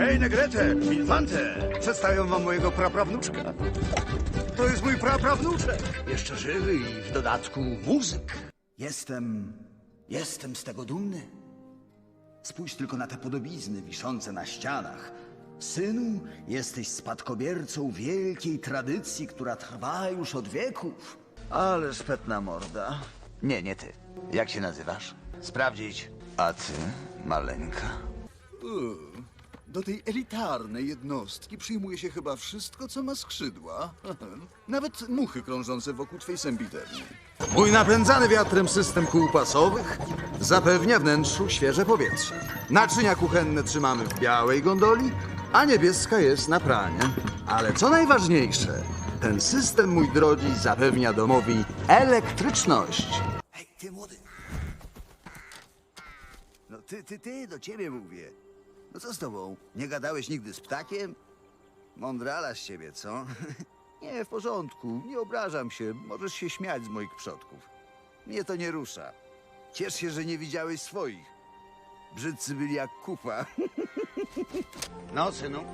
Hej, Negrete, Infante! Przedstawiam wam mojego praprawnuczka. To jest mój praprawnuczek. Jeszcze żywy i w dodatku muzyk. Jestem. Jestem z tego dumny. Spójrz tylko na te podobizny wiszące na ścianach. Synu, jesteś spadkobiercą wielkiej tradycji, która trwa już od wieków. Ale szpetna morda. Nie, nie ty. Jak się nazywasz? Sprawdzić. A ty, maleńka? Do tej elitarnej jednostki przyjmuje się chyba wszystko, co ma skrzydła. Nawet muchy krążące wokół twej sempiterni. Mój napędzany wiatrem system kół pasowych zapewnia wnętrzu świeże powietrze. Naczynia kuchenne trzymamy w białej gondoli, a niebieska jest na pranie. Ale co najważniejsze, ten system, mój drogi, zapewnia domowi elektryczność. Hej, ty młody. No ty, ty, ty, do ciebie mówię. No co z tobą? Nie gadałeś nigdy z ptakiem? Mądrala z ciebie, co? nie, w porządku, nie obrażam się. Możesz się śmiać z moich przodków. Mnie to nie rusza. Ciesz się, że nie widziałeś swoich. Brzydcy byli jak kupa. No, synu.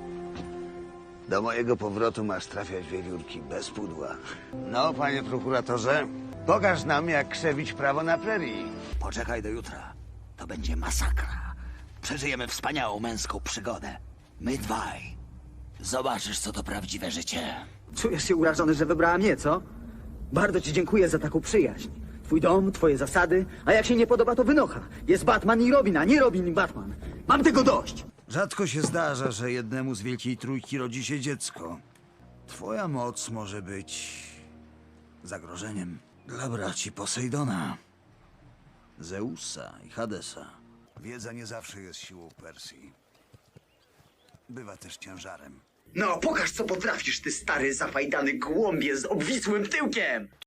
Do mojego powrotu masz trafiać wiewiórki bez pudła. No, panie prokuratorze, pokaż nam, jak krzewić prawo na prerii. Poczekaj do jutra. To będzie masakra. Przeżyjemy wspaniałą męską przygodę. My dwaj. Zobaczysz, co to prawdziwe życie. Czujesz się urażony, że wybrała mnie, co? Bardzo ci dziękuję za taką przyjaźń. Twój dom, twoje zasady, a jak się nie podoba, to wynocha. Jest Batman i Robin, a nie Robin i Batman. Mam tego dość! Rzadko się zdarza, że jednemu z Wielkiej Trójki rodzi się dziecko. Twoja moc może być zagrożeniem dla braci Posejdona, Zeusa i Hadesa. Wiedza nie zawsze jest siłą Persji. Bywa też ciężarem. No, pokaż, co potrafisz, ty stary, zafajdany głąbie z obwisłym tyłkiem!